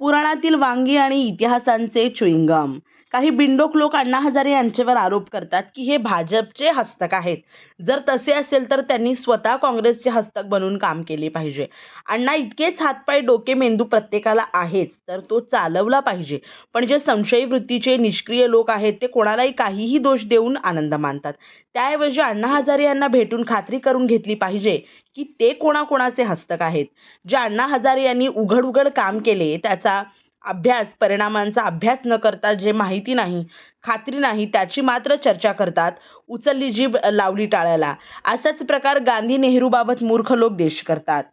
पुराणातील वांगी आणि इतिहासांचे च्युइंगम काही बिंडोक लोक अण्णा हजारे यांच्यावर आरोप करतात की हे भाजपचे हस्तक आहेत. जर तसे असेल तर त्यांनी स्वतः काँग्रेसचे हस्तक बनून काम केले पाहिजे. अण्णा इतकेच हातपाय डोके मेंदू प्रत्येकाला आहेच तर तो चालवला पाहिजे. पण जे संशयी वृत्तीचे निष्क्रिय लोक आहेत ते कोणालाही काहीही दोष देऊन आनंद मानतात. त्याऐवजी अण्णा हजारे यांना भेटून खात्री करून घेतली पाहिजे की ते कोणाकोणाचे हस्तक आहेत? जे अण्णा हजारे यांनी उघड उघड काम केले त्याचा अभ्यास परिणामांचा अभ्यास न करता जे माहिती नाही खात्री नाही त्याची मात्र चर्चा करतात उचलली जीभ लावली टाळ्याला. असाच प्रकार गांधी नेहरूबाबत मूर्ख लोक देश करतात.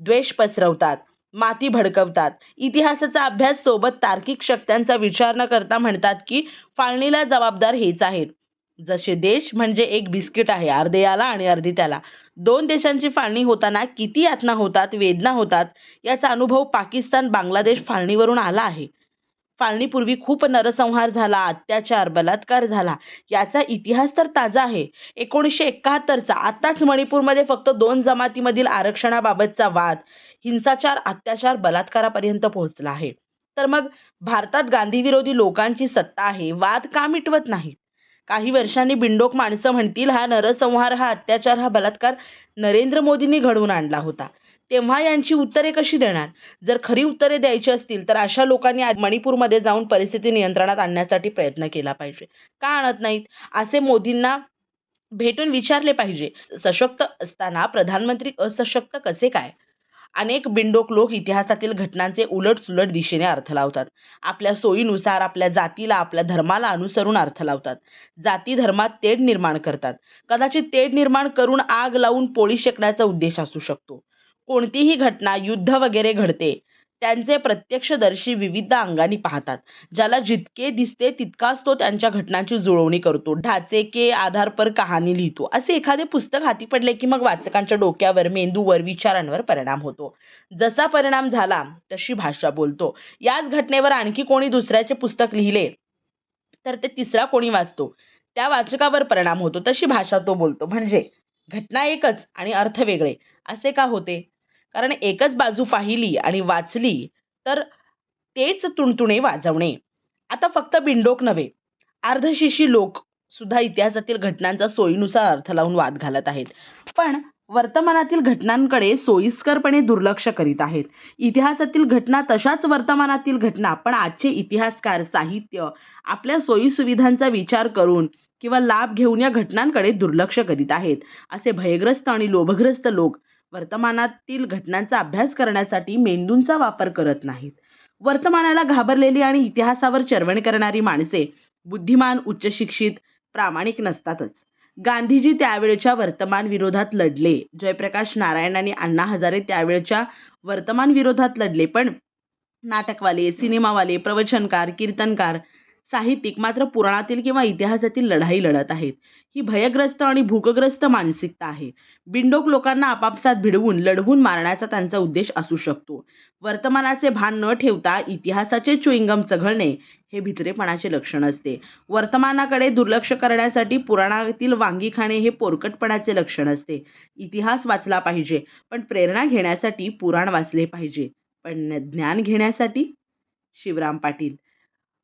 द्वेष पसरवतात माती भडकवतात. इतिहासाचा अभ्यास सोबत तार्किक शक्त्यांचा विचार न करता म्हणतात की फाळणीला जबाबदार हेच आहेत. जसे देश म्हणजे एक बिस्किट आहे अर्धे याला आणि अर्धी त्याला दोन देशांची फाळणी होताना किती यातना होतात वेदना होतात याचा अनुभव पाकिस्तान बांगलादेश फाळणीवरून आला आहे. फाळणीपूर्वी खूप नरसंहार झाला अत्याचार बलात्कार झाला. याचा इतिहास तर ताजा आहे. एकोणीसशे एकाहत्तरचा आत्ताच मणिपूरमध्ये फक्त दोन जमातीमधील आरक्षणाबाबतचा वाद हिंसाचार अत्याचार बलात्कारापर्यंत पोहोचला आहे. तर मग भारतात गांधीविरोधी लोकांची सत्ता आहे वाद का मिटवत नाहीत? काही वर्षांनी बिंडोक माणसं म्हणतील हा नरसंहार हा अत्याचार हा बलात्कार नरेंद्र मोदींनी घडवून आणला होता. तेव्हा यांची उत्तरे कशी देणार? जर खरी उत्तरे द्यायची असतील तर अशा लोकांनी आज मणिपूरमध्ये जाऊन परिस्थिती नियंत्रणात आणण्यासाठी प्रयत्न केला पाहिजे. का आणत नाहीत? असे मोदींना भेटून विचारले पाहिजे. सशक्त असताना प्रधानमंत्री असशक्त कसे काय? अनेक बिंडोक लोक इतिहासातील घटनांचे उलट सुलट दिशेने अर्थ लावतात. आपल्या सोयीनुसार आपल्या जातीला आपल्या धर्माला अनुसरून अर्थ लावतात. जाती धर्मात तेढ निर्माण करतात. कदाचित तेढ निर्माण करून आग लावून पोळी शेकण्याचा उद्देश असू शकतो. कोणतीही घटना युद्ध वगैरे घडते त्यांचे प्रत्यक्षदर्शी विविध अंगांनी पाहतात. ज्याला जितके दिसते तितकाच तो त्यांच्या घटनांची जुळवणी करतो. ढाचे के आधार पर कहाणी लिहितो. असे एखादे पुस्तक हाती पडले की मग वाचकांच्या डोक्यावर मेंदूवर विचारांवर परिणाम होतो. जसा परिणाम झाला तशी भाषा बोलतो. याच घटनेवर आणखी कोणी दुसऱ्याचे पुस्तक लिहिले तर ते तिसरा कोणी वाचतो? त्या वाचकावर परिणाम होतो. तशी भाषा तो बोलतो. म्हणजे घटना एकच आणि अर्थ वेगळे. असे का होते? कारण एकच बाजू पाहिली आणि वाचली तर तेच तुणतुणे वाजवणे. आता फक्त बिंडोक नव्हे अर्धशिशी लोक सुद्धा इतिहासातील घटनांचा सोयीनुसार अर्थ लावून वाद घालत आहेत. पण वर्तमानातील घटनांकडे सोयीस्करपणे दुर्लक्ष करीत आहेत. इतिहासातील घटना तशाच वर्तमानातील घटना पण आजचे इतिहासकार साहित्य आपल्या सोयीसुविधांचा विचार करून किंवा लाभ घेऊन या घटनांकडे दुर्लक्ष करीत आहेत असे भयग्रस्त आणि लोभग्रस्त लोक वर्तमानातील घटनांचा अभ्यास करण्यासाठी मेंदूंचा वापर करत नाहीत. वर्तमानाला घाबरलेली आणि इतिहासावर चरवण करणारी माणसे बुद्धिमान उच्चशिक्षित प्रामाणिक नसतातच. गांधीजी त्यावेळच्या वर्तमान विरोधात लढले. जयप्रकाश नारायण आणि अण्णा हजारे त्यावेळच्या वर्तमान विरोधात लढले. पण नाटकवाले सिनेमावाले प्रवचनकार कीर्तनकार साहित्यिक मात्र पुराणातील किंवा इतिहासातील लढाई लढत आहेत. ही भयग्रस्त आणि भूकग्रस्त मानसिकता आहे. बिंडोक लोकांना आपापसात भिडवून लढवून मारण्याचा त्यांचा उद्देश असू शकतो. वर्तमानाचे भान न ठेवता इतिहासाचे चुईंगम चघळणे हे भित्रेपणाचे लक्षण असते. वर्तमानाकडे दुर्लक्ष करण्यासाठी पुराणातील वांगी खाणे हे पोरकटपणाचे लक्षण असते. इतिहास वाचला पाहिजे पण प्रेरणा घेण्यासाठी पुराण वाचले पाहिजे. पण ज्ञान घेण्यासाठी? शिवराम पाटील